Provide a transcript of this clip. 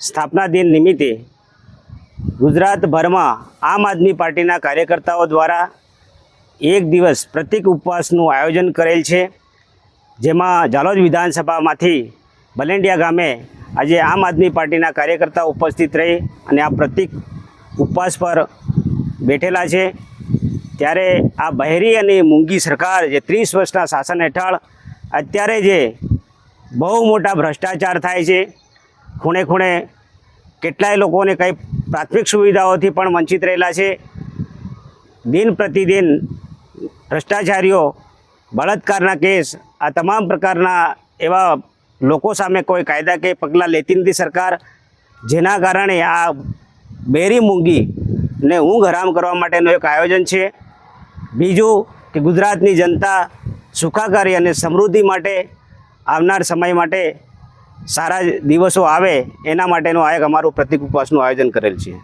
સ્થાપના દિન નિમિત્તે ગુજરાતભરમાં આમ આદમી પાર્ટીના કાર્યકર્તાઓ દ્વારા એક દિવસ પ્રતિક ઉપવાસનું આયોજન કરેલ છે. જેમાં જાલોદ વિધાનસભામાંથી બલેન્ડિયા ગામે આજે આમ આદમી પાર્ટીના કાર્યકર્તા ઉપસ્થિત રહી અને આ પ્રતિક ઉપવાસ પર બેઠેલા છે. ત્યારે આ બહેરી અને મૂંગી સરકાર જે ત્રીસ વર્ષના શાસન હેઠળ અત્યારે જે બહુ મોટા ભ્રષ્ટાચાર થાય છે. ખૂણે ખૂણે કેટલાય લોકોને કંઈ પ્રાથમિક સુવિધાઓથી પણ વંચિત રહેલા છે. દિન પ્રતિદિન ભ્રષ્ટાચારીઓ, બળાત્કારના કેસ, આ તમામ પ્રકારના એવા લોકો સામે કોઈ કાયદા કે પગલાં લેતી નથી સરકાર, જેના કારણે આ બેરી મૂંગીને ઊંઘ હરામ કરવા માટેનું એક આયોજન છે. બીજું કે ગુજરાતની જનતા સુખાકારી અને સમૃદ્ધિ માટે આવનાર સમય માટે સારા દિવસો આવે એના માટેનું આ એક અમારું પ્રતિક ઉપવાસનું આયોજન કરેલ છે.